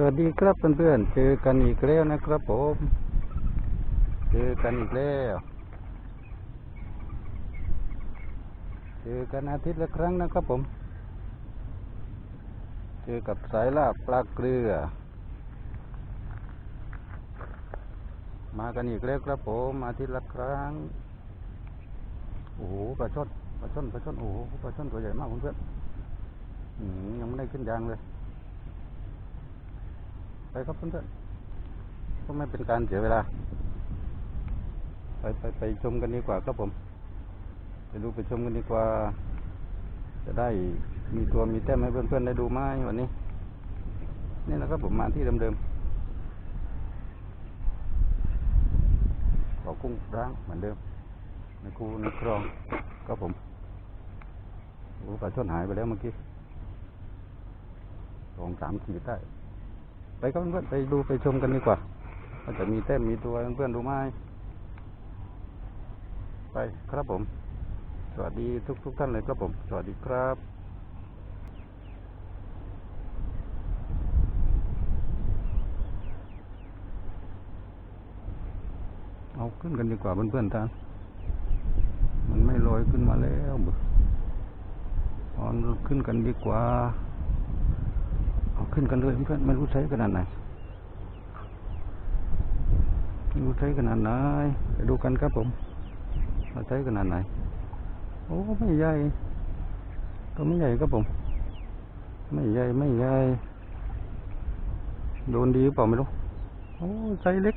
สวัสดีครับเพื่อนๆ เจอกันอีกแล้วนะครับผม เจอกันอีกแล้ว เจอกันอาทิตย์ละครั้งนะครับผม เจอกับสายลาบปลาเกลือ มากันอีกแล้วครับผม อาทิตย์ละครั้ง โอ้โหปลาช่อนปลาช่อนปลาช่อนโอ้โหปลาช่อนตัวใหญ่มากเพื่อนๆอืมยังไม่ได้ขึ้นยางเลย ไปครับเพื่อนๆก็ไม่เป็นการเสียเวลา ไปไปไปชมกันดีกว่าครับผม ไปดูไปชมกันดีกว่า จะได้มีตัวมีแต้มให้เพื่อนๆได้ดูไหมวันนี้ นี่นะครับผมมาที่เดิมๆขอกุ้งร้างเหมือนเดิม ในคูในคลองครับผมโอ้ปลาช่อนหายไปแล้วเมื่อกี้สองสามขีดได้ ไปครับเพื่อนไปดูไปชมกันดีกว่าว่าจะมีแต้มมีตัวเพื่อนๆดูไหมไปครับผม สวัสดีทุกทุกๆท่านเลยครับผม สวัสดีครับเอาขึ้นกันดีกว่าเพื่อนๆท่านมันไม่ลอยขึ้นมาแล้วเบื่อเอาขึ้นกันดีกว่า ขึ้นกันเลยเพื่อนไม่รู้ใช้ขนาดไหนไม่รู้ใช้ขนาดไหนไปดูกันครับผมว่าใช้ขนาดไหน โอ้ไม่ใหญ่ตัวไม่ใหญ่ครับผม ไม่ใหญ่ไม่ใหญ่โดนดีหรือเปล่าไม่รู้โอ้ไซส์เล็ก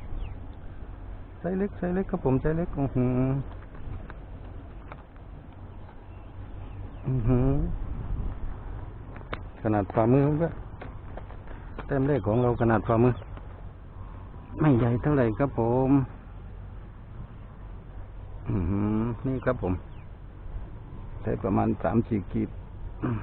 ไซส์เล็กไซส์เล็กครับผมไซส์เล็กอือหืออือหือขนาดฝ่ามือเพื่อน ต้มเลขของเราขนาดฝ่ามือ ไม่ใหญ่เท่าไหร่ครับผมนี่ครับผมใช้ประมาณสามสี่กีบอืม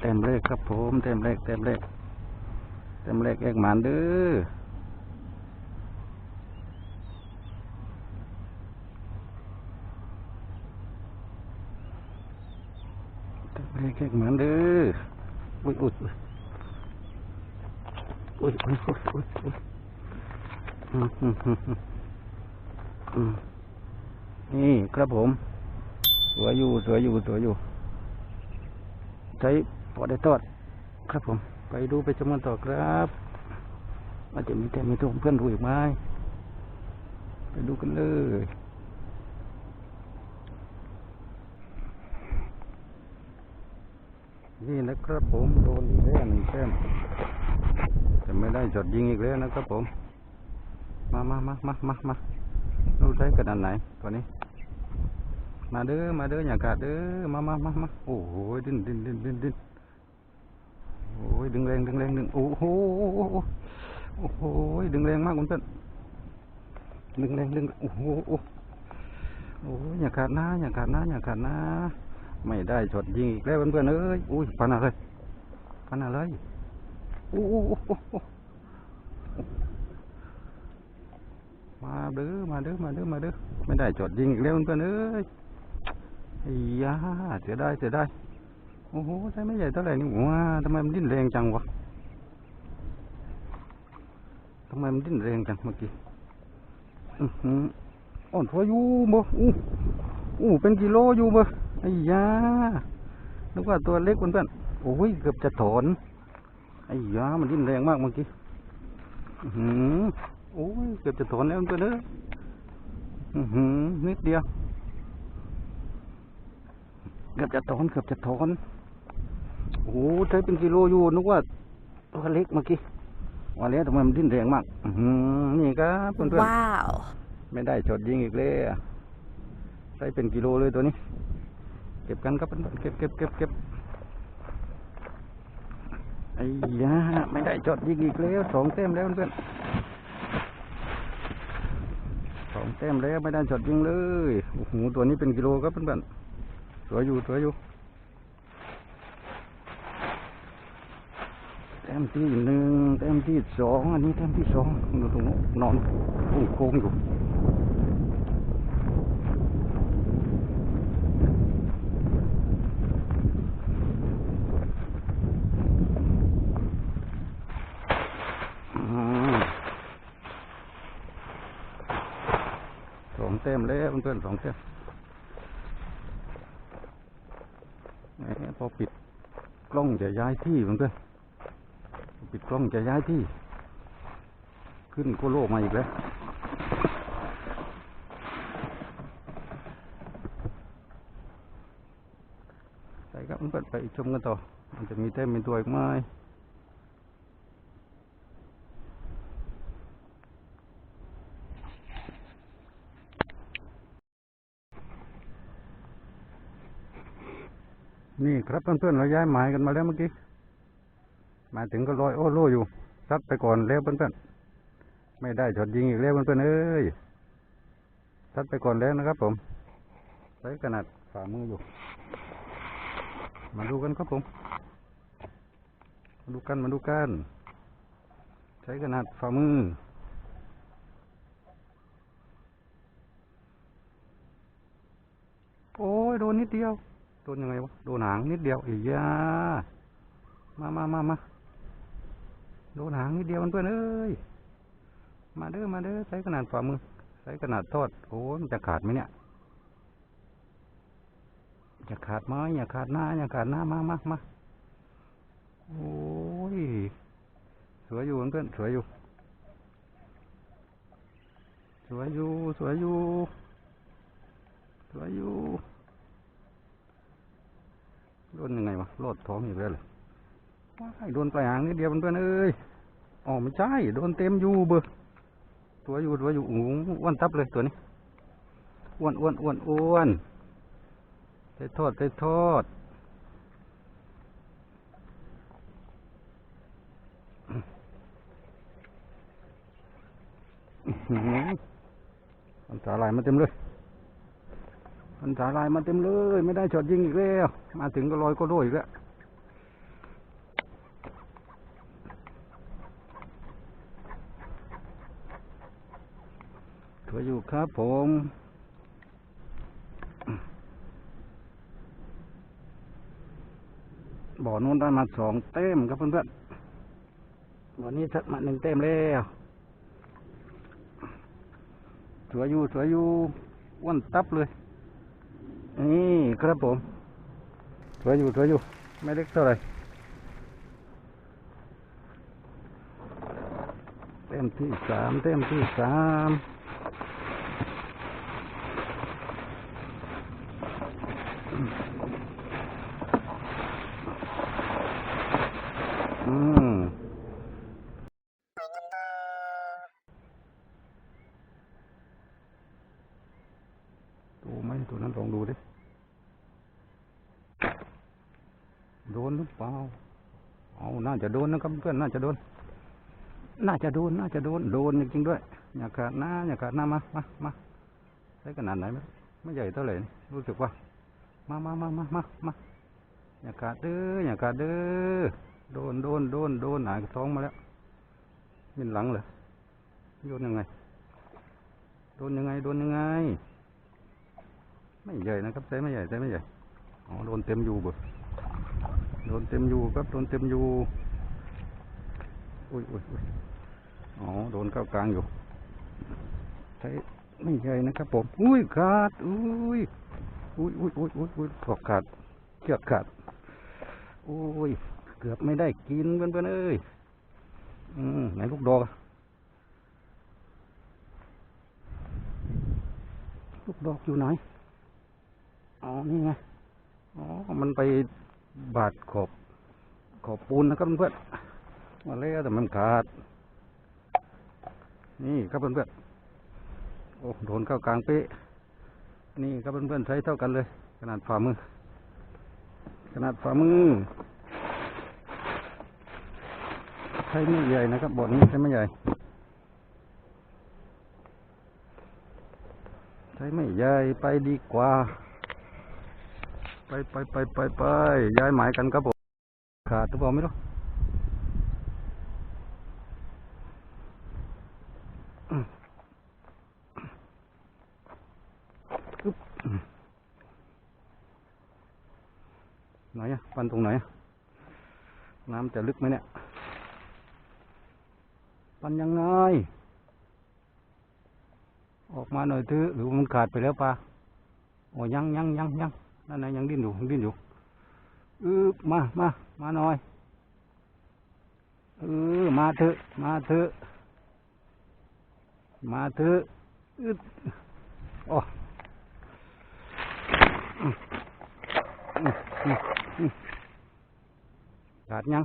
แต้มเลขครับผมแต้มเลขแต้มเลขแต้มเลขเอกหมานเด้อ เล็กๆเหมือนเด้ออุ้ยอุ้ยอุ้ยอุ้ยอุ้ยอุ้ยอุ้ยอืมอืมอืมอืมนี่ครับผมสวยอยู่สวยอยู่สวยอยู่ใช้พอดได้ทอด ครับผม ไปดูไปชมกันต่อครับว่าจจะมีแต่มีตัวเพื่อนดูอีกไหมไปดูกันเลย นี่นะครับผมโดนอีกแล้วหนึ่งแต้มจะไม่ได้จดยิงอีกแล้วนะครับผม มามามามามามาดูใช้กระดานไหนตัวนี้ มาเด้อมาเด้ออย่าขาดเด้อมามามามาโอ้โหดิ้นดิ้นดิ้นดิ้นดิ้นโอ้ยดึงแรงดึงแรงดึงโอ้โหโอ้โหดึงแรงมากคุณเพื่อนดึงแรงดึงโอ้โหโอ้โหอย่าขาดนะอย่าขาดนะอย่าขาดนะ ไม่ได้จดยิงอีกแล้วเพื่อนๆเอ้ยอุ้ยพันอะไรพันอะไรอ้โอ้โอ้มาเด้อมาเด้อมาเด้อมาเด้อไม่ได้จดยิงอีกแล้วเพื่อนๆเอ้ยไอ้ยาเสียไดายเสียไดายโอ้โหใช้ไม่ใหญ่เท่าไหร่นี่ว้าทำไมมันดิ้นแรงจังวะทำไมมันดิ้นแรงจังเมื่อกี้อือหืออ่อนทัวอยู่บ่อู้อู้เป็นกิโลอยู่บ่ ไอ้ยานึกว่าตัวเล็กเพื่อนๆโอ้ยเกือบจะถอนไอ้ยามันดิ้นแรงมากเมื่อกี้อื้อหือโอ้ยเกือบจะถอนแล้วเพื่อนเอ้ยอื้อหือนิดเดียว เกือบจะถอนเกือบจะถอนโอ้ใช้เป็นกิโลอยู่นึกว่าตัวเล็กเมื่อกี้ว่าแล้วทำไมมันดิ้นแรงมากอื้อหือนี่ครับเพื่อน Wow. ๆไม่ได้จดยิงอีกเลยใช้เป็นกิโลเลยตัวนี้ เก็บกันครับเพื่อนเก็บเก็บเก็บเก็บไอ้ยาไม่ได้จดยิงอีกแล้วสองแต้มแล้วเพื่อนสองแต้มแล้วไม่ได้จดยิงเลยโอ้โหตัวนี้เป็นกิโลครับเพื่อนๆสวยอยู่สวยอยู่แต้มที่หนึ่งแต้มที่สองอันนี้แต้มที่สองดูตรงนู้นอนโค้งอยู่ แต้มแล้วเพื่อนสองแต้มแหมพอปิดกล้องจะย้ายที่เพื่อนปิดกล้องจะย้ายที่ ขึ้นโคโลมาอีกแล้วไปครับเพื่อนไปชมกันต่อ มันจะมีแต้มเป็นตัวอีกไหม นี่ครับเพื่อนๆเราย้ายหมายกันมาแล้วเมื่อกี้มาถึงก็ลอยโอ้โลอยู่ซัดไปก่อนแล้วเพื่อนๆไม่ได้จอดยิงอีกแล้วเพื่อนๆเอ้ยซัดไปก่อนแล้วนะครับ ผมใช้ขนาดฝ่ามืออยู่ มาดูกันครับผมมาดูกันมาดูกันใช้ขนาดฝ่ามือโอ้ยโดนนิดเดียว โดนยังไงวะโดนหางนิดเดียวอียามามามามาโดนหางนิดเดียวเพื่อนเอ้ยมาเด้อมาเด้อใช้ขนาดฝ่ามือใช้ขนาดทอดโอ้ยมันจะขาดไหมเนี่ยอย่าขาดไม้อย่าขาดหน้าอย่าขาดหน้ามามามาโอ้ยสวยอยู่เพื่อนสวยอยู่สวยอยู่สวยอยู่สวยอยู่ โดนยังไงวะโลดท้องอีกแล้วเลยว้ายโดนปลายหางนิดเดียวเพื่อนเอ้ยอ๋อไม่ใช่ โดนเต็มอยู่เบอร์ตัวอยู่ตัวอยู่อู้อ้วนตับเลยตัวนี้อ้วนอ้วนอ้วนอ้วนไปทอดไปทอดมันสาลายมาเต็มเลย มันสาลายมาเต็มเลย ไม่ได้ช็อตยิงอีกแล้ว มาถึงก็ลอยก็โดยอีกแล้วถืออยู่ครับผมบ่อนู้นได้มาสองเต็มครับเพื่อนๆวันนี้ชัดมาหนึ่งเต็มแล้วสวยอยู่สวยอยู่อ้วนตับเลย นี่ครับผมสวยอยู่สวยอยู่ ไม่เล็กเท่าไหร่เต็มที่สามเต็มที่สามอืมดูไหมตัวนั้นลองดูดิ โดนหรือเปล่า เอาน่า จะโดนนะครับเพื่อนน่าจะโดน น่าจะโดน น่าจะโดน โดนจริงๆด้วยอย่าขาดหน้าอย่าขาดหน้ามามามาใช้ขนาดไหนไมไม่ใหญ่เท่าไหร่รู้สึกว่ามามามามามามาอย่าขาดเด้ออย่าขาดเด้อโดนโดนโดนโดนหายท้องมาแล้วมินหลังเลยโยนยังไง โดนยังไง โดนยังไง ไม่ใหญ่นะครับใช้ไม่ใหญ่ใช้ไม่ใหญ่อ๋อโดนเต็มอยู่บ่โดนเต็มอยู่ครับโดนเต็มอยู่ อุ้ยอุ้ยอุ้ยอ๋อ โดนเข้ากลางอยู่ใช้ไม่ใหญ่นะครับผม อุ้ยขาด อุ้ย อุ้ยอุ้ยอุ้ยอุ้ยอุ้ยขอบขาดเชือกขาด อุ้ย เกือบไม่ได้กินเพื่อนๆเอ้ย อืมไหนลูกดอกลูกดอกอยู่ไหน อ๋อ นี่ไง อ๋อ มันไปบาดขอบ ขอบปูนนะครับเพื่อน มาแล้วแต่มันขาด นี่ครับเพื่อนๆโอ้โดนเข้ากลางเป๊ะนี่ครับเพื่อนๆใช้เท่ากันเลย ขนาดฝ่ามือ ขนาดฝ่ามือใช้ไม่ใหญ่นะครับบ่อนี้ใช้ไม่ใหญ่ใช้ไม่ใหญ่ไปดีกว่า ไปไปไปไปไปย้ายหมายกันครับผมขาดหรือเปล่าไม่รู้อืมอึ๊บอืม ไหนอะปันตรงไหน น้ำจะลึกไหมเนี่ย ปันยังไง ออกมาหน่อยเถอะหรือมันขาดไปแล้วปลาโอ้ยังยังยังยังนั่นนะยังดิ้นอยู่ยังดิ้นอยู่อือมามามาหน่อยเออมาเถอะ มาเถอะ มาเถอะอึดโอ้อืมอืมอืมอืม ขาดยัง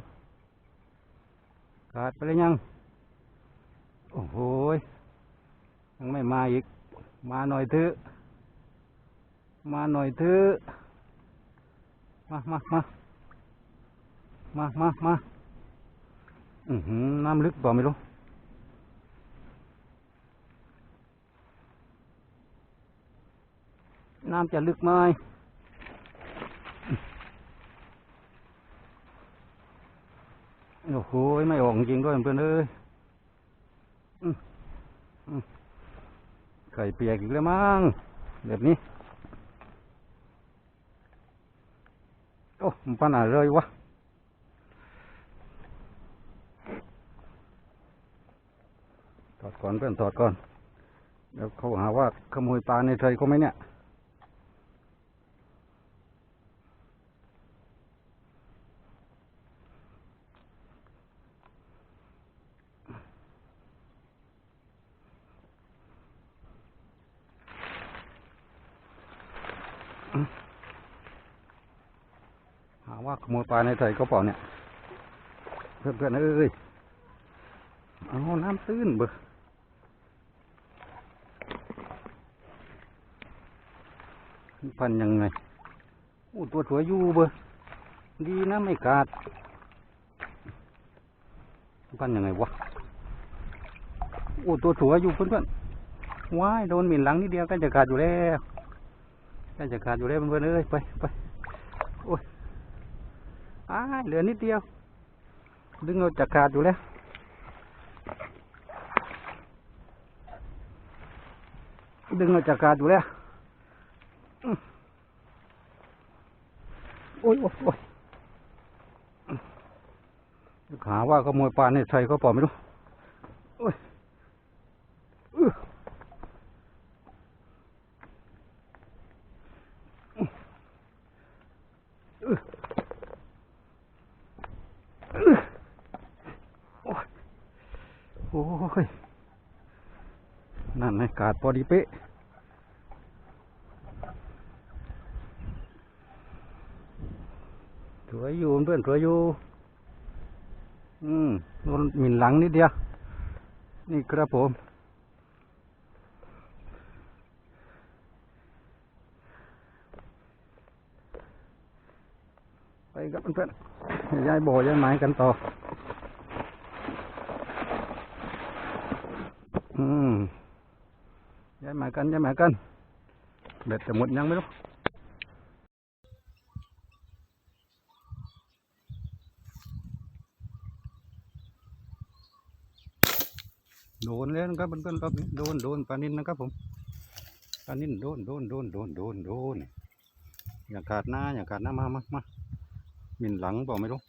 ขาดไปแล้วยัง โอ้โหยังไม่มาอีก มาหน่อยเถอะมาหน่อยเถอะมามามามามามาอือหือน้ำลึกเปล่าไม่รู้น้ำจะลึกไหม โอ้โหไม่ออกจริงด้วยเพื่อนเอ้ยไข่เปียกอีกแล้วมั้งแบบนี้ โอ้มันปัญหาเลยวะถอดก่อนเพื่อนถอดก่อนเดี๋ยวเขาหาว่าขโมยปลาในไทยก็ไหมเนี่ย หาว่าขโมยปลาในไทยก็เปล่าเนี่ย เพื่อนเพื่อนๆเอ้ยเอาน้ำตื้นเบอพันยังไงอู้ตัวสวยอยู่เบอดีนะไม่ขาดพันยังไงวะอู้ตัวสวยอยู่เพื่อนเพื่อนๆว้ายโดนหมิ่นหลังนิดเดียวก็จะขาดอยู่แล้วก็จะขาดอยู่แล้วเพื่อนๆเอ้ยไปไป อ้าเหลือนิดเดียว ดึงเอาจากขาดอยู่แล้ว ดึงเอาจากขาดอยู่แล้วโอ้ยโอ้ยโอ้ยขาว่าขโมยปลาในใส่ก็ปอไม่รู้โอ้ยอื้ออื้อ โอ้ย โอ้ย นั่นไงกาดพอดีเป๊ะสวยอยู่เพื่อนสวยอยู่ อืมโดนหมิ่นหลังนิดเดียว นี่ครับผม ไปครับเพื่อนๆย้ายบ่อย้ายไม้กันต่อ อืมย้ายไม้กันย้ายไม้กันเบ็ดจะหมดยังไม่รู้โดนแล้วนะครับเพื่อนๆรอบนี้โดนโดนปลานินนะครับผมปลานินโดนโดนโดนโดนโดนโดนอย่าขาดหน้าอย่าขาดหน้ามามามามินหลังเปล่าไม่รู้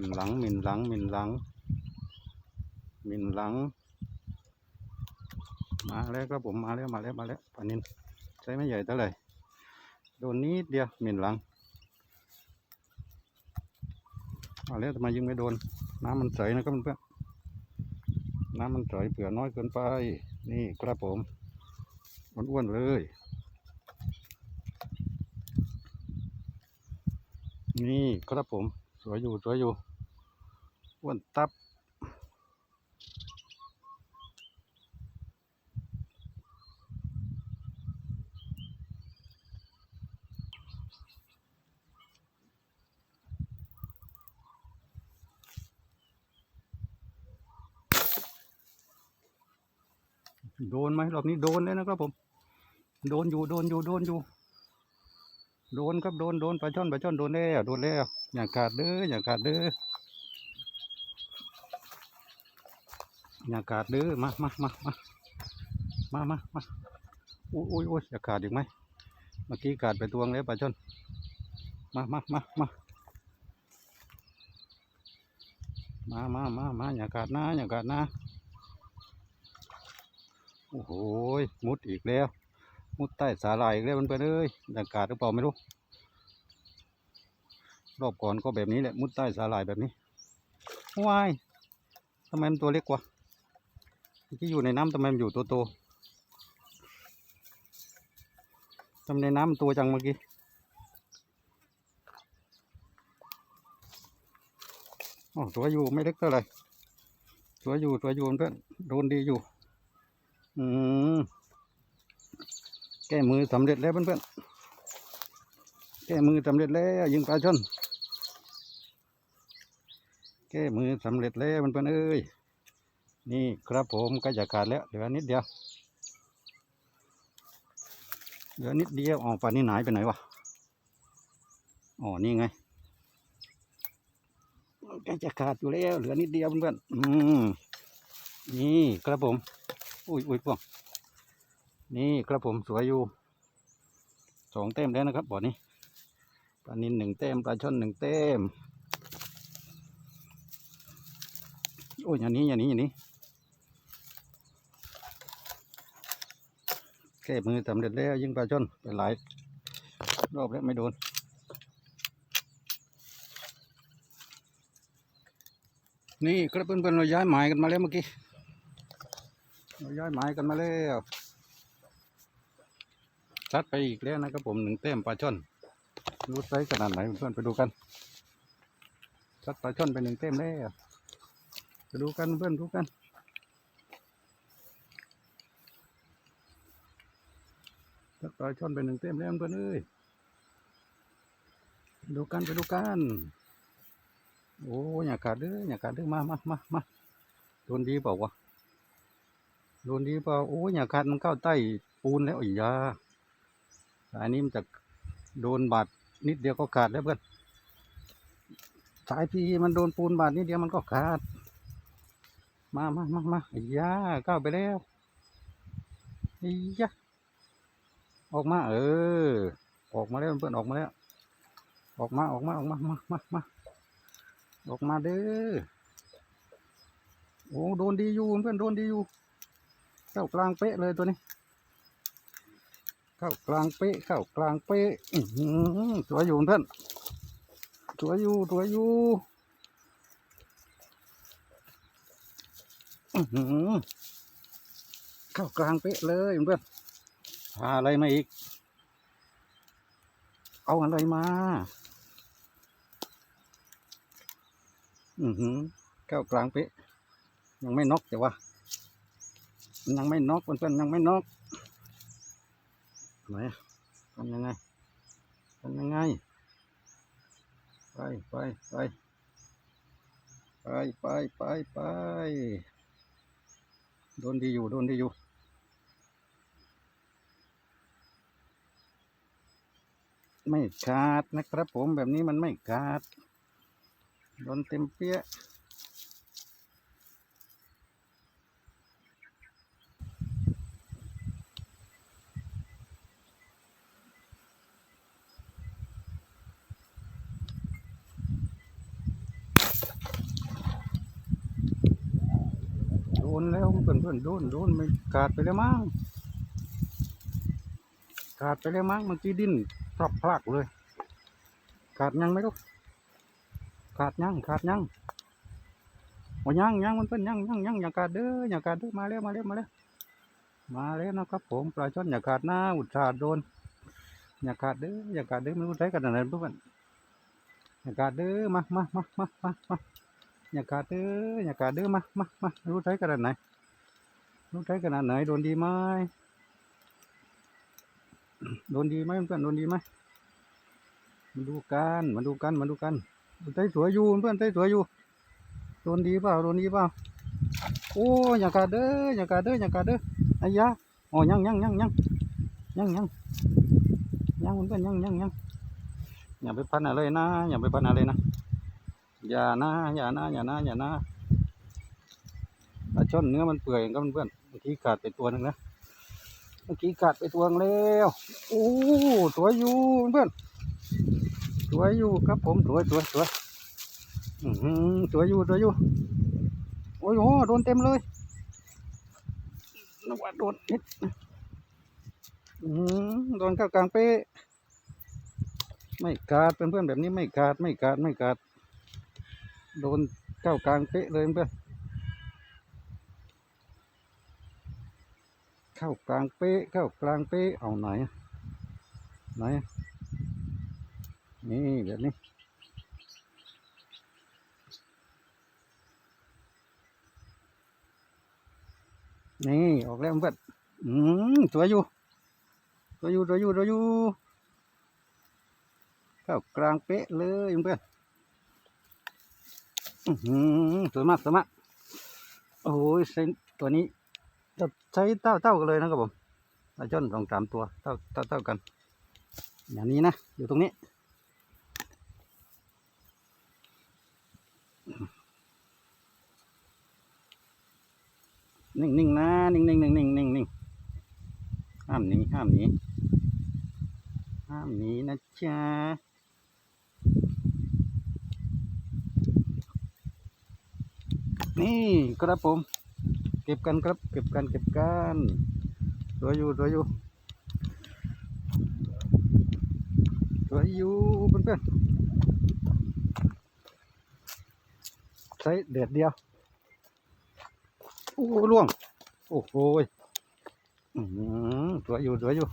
มิ่นหลังหมิ่นหลังหมิ่นหลังหมิ่นหลัง มาแล้วครับผมมาแล้วมาแล้วมาแล้วปานินใช้ไม่ใหญ่เท่าไหร่โดนนิดเดียวหมิ่นหลังมาแล้วทำไมยิงไม่โดน น้ำมันใสนะครับเพื่อนน้ำมันใสเผื่อน้อยเกินไป นี่ครับผมอ้วนๆเลย นี่ครับผม สวยอยู่สวยอยู่ วนตับ โดนไหมรอบนี้โดนเลยนะครับผม โดนอยู่โดนอยู่โดนอยู่ โดนครับโดนโดนปลาช่อนปลาช่อนโดนแล้วโดนแล้วอย่าขาดเด้ออย่าขาดเด้อ อย่าขาดเด้อมามามามามามามาอุ้ยอุ้ยอุ้ยอย่าขาดอีกไหมเมื่อกี้ขาดไปตวงแล้วปลาชนมามามามามามามามาอย่าขาดนะอย่าขาดนะโอ้โหมุดอีกแล้ว มุดใต้สาลายอีกแล้วมันไปเลยอย่าขาดหรือเปล่าไม่รู้รอบก่อนก็แบบนี้แหละมุดใต้สาลายแบบนี้ว้ายทำไมมันตัวเล็กกว่า ที่อยู่ในน้ำทำไมมันอยู่ตัวโตทำในน้ำมันตัวจังเมื่อกี้โอ้ตัวอยู่ไม่เล็กเท่าไหร่ตัวอยู่ตัวอยู่เพื่อนโดนดีอยู่ อืมแก้มือสำเร็จแล้วเพื่อนๆแก้มือสำเร็จแล้วยิงปลาชนแก้มือสำเร็จแล้วเพื่อนๆเอ้ย นี่ครับผมก็จะขาดแล้วเหลือนิดเดียวเหลือนิดเดียวอ๋อปลานี่หายไปไหนวะอ๋อนี่ไงใกล้จะขาดอยู่แล้วเหลือนิดเดียวเพื่อนอืมนี่ครับผม อุ้ยอุ้ยพวกนี่ครับผมสวยอยู่สองเต็มแล้วนะครับบ่อนี้ปลานินหนึ่งเต็มปลาช่อนหนึ่งเต็มโอ้ยอย่างนี้อย่างนี้อย่างนี้ ก้มือสำเร็จแล้วยิงปลาช่อนไปหลายรอบแล้วไม่โดนนี่ครับเพื่อนๆเราย้ายหมายกันมาแล้วเมื่อกี้เราย้ายหมายกันมาแล้วชัดไปอีกแล้วนะครับผมหนึ่งเต้มปลาช่อนรู้ไซส์ขนาดไหนเพื่อนไปดูกันชัดปลาช่อนไปหนึ่งเต้มแล้วไปดูกันเพื่อนดูกัน ชัดปลาช่อนไปหนึ่งเต้มแล้วเพื่อนเอ้ยดูกันไปดูกันโอ้อยาขาดเด้ออยาขาดเด้อมามามามาโดนดีเปล่าวะโดนดีเปล่าโอ้อยาขาดมันเข้าใต้ปูนแล้วอียาสายนี้มันจะโดนบาดนิดเดียวก็ขาดแล้วเพื่อนสายพีมันโดนปูนบาดนิดเดียวมันก็ขาด มามามามาอียาเข้าไปแล้วอียา ออกมา เออ ออกมาแล้วเพื่อนออกมาแล้ว ออกมาออกมาออกมามามามาออกมาเด้อ โอ้โดนดีอยู่เพื่อนโดนดีอยู่เข้ากลางเป๊ะเลยตัวนี้ เข้ากลางเป๊ะเข้ากลางเป๊ะอื้อหือตัวอยู่เพื่อนตัวอยู่ตัวอยู่อื้อหือเข้ากลางเป๊ะเลยเพื่อน พาอะไรมาอีก เอาอะไรมา อือหือเข้ากลางเป๊ะ ยังไม่นกแต่ว่า ยังไม่นกเพื่อนๆยังไม่นกไหนทำยังไงทำยังไง ไปไปไปไปไปไปไปโดนดีอยู่โดนดีอยู่ ไม่ขาดนะครับผมแบบนี้มันไม่ขาดโดนเต็มเปี้ยโดนแล้วเพื่อนเพื่อนๆโดนโดนไม่ขาดไปแล้วมั้งขาดไปแล้วมั้งเมื่อกี้ดิ้น พลักพลักเลย ขาดยังไหมลูกขาดยังขาดยังโอ้ยังยังมันเป็นยังยังยังอย่าขาดเด้ออย่าขาดเด้อมาแล้วมาแล้วมาแล้วมาแล้วนะครับผมปลาช่อนอย่าขาดหนะอุตส่าห์โดนอย่าขาดเด้ออย่าขาดเด้อไม่รู้ใช้กันอะไรทุกคนอย่าขาดเด้อมามามามามามาอย่าขาดเด้ออย่าขาดเด้อมามามารู้ใช้ขนาดไหนรู้ใช้ขนาดไหนโดนดีไหม โดนดีไหมเพื่อนโดนดีไหมมาดูกันมาดูกันมาดูกันไต้สวยอยู่เพื่อนไต้สวยอยู่โดนดีเปล่าโดนดีเปล่าโอ้ยอย่าขาเด้ออย่าขาเด้ออย่าขาเด้อไอ้ยะโอ้ยังยังยังยังยังยังยังเพื่อนยังยังยังอย่าไปพันอะไรนะ อย่าไปพันอะไรนะอย่านะอย่านะอย่านะอย่านะปลาช่อนเนื้อมันเปื่อยก็เพื่อนเมื่อกี้ขาดไปตัวหนึ่งนะ เมื่อกี้ขาดไปตัวงแล้วโอ้สวยอยู่เพื่อนสวยอยู่ครับผมสวยสวยสวยอื้อหือตัวยู่ตัวอยู่โอ้ยโหโดนเต็มเลยนึกว่าโดนนิดอื้อหือโดนเข้ากลางเป๊ะไม่กาดเพื่อนๆแบบนี้ไม่กาดไม่กาดไม่กาดโดนเข้ากลางเป๊ะเลยเพื่อน เข้ากลางเป๊ะเข้ากลางเป๊ะเอาไหนอะไหนอะนี่แบบนี้นี่ออกแล้วเพื่อนอืมตัวอยู่ตัวอยู่ตัวอยู่ตัวอยู่เข้ากลางเป๊ะเลยเพื่อนอือหือสวยมากสวยมากโอ้ยเส้นตัวนี้ จะใช้เต้าเต้ากันเลยนะครับผมปลาจ้อนสองสามตัวเต้าเต้าเต้ากัน อย่างนี้นะอยู่ตรงนี้นิ่งนิ่งๆนะนิ่งนิ่งนิ่งนิ่งนิ่งนิ่งห้ามหนีห้ามหนีห้ามหนีนะจ๊ะนี่ครับผม ก็บกันครับ เก็บกันเก็บกันรวยอยู่รวยอยู่รวยอยู่เพื่อนๆใช้เด็ดเดียวโอ้ล่วง โอ้โหอือหือสวยอยู่สวยอยู่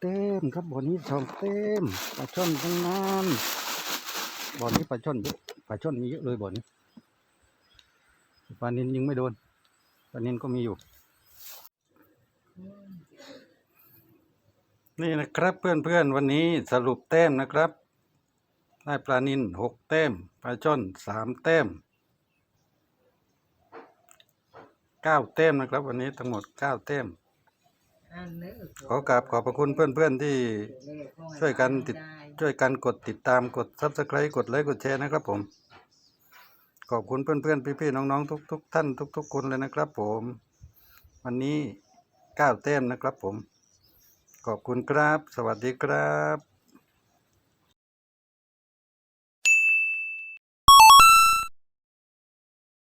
เต็มครับบ่อนี้สองเต็มปลาช่อนทั้งนั้นบ่อนี้ปลาช่อนเยอะปลาช่อนมีเยอะเลยบ่อนี้ปลานินยังไม่โดนปลานินก็มีอยู่ นี่นะครับเพื่อนๆวันนี้สรุปแต้มนะครับ ได้ปลานินหกแต้มปลาช่อนสามแต้มเก้าแต้มนะครับ วันนี้ทั้งหมดเก้าแต้ม ขอกราบขอบพระคุณเพื่อนๆที่ช่วยกันติดช่วยกันกดติดตามกด subscribe กดไลค์กดแชร์นะครับผม ขอบคุณเพื่อนๆพี่ๆน้องๆทุกๆท่านทุก ๆ คนเลยนะครับผม วันนี้เก้าแต้มนะครับผม ขอบคุณครับ สวัสดีครับ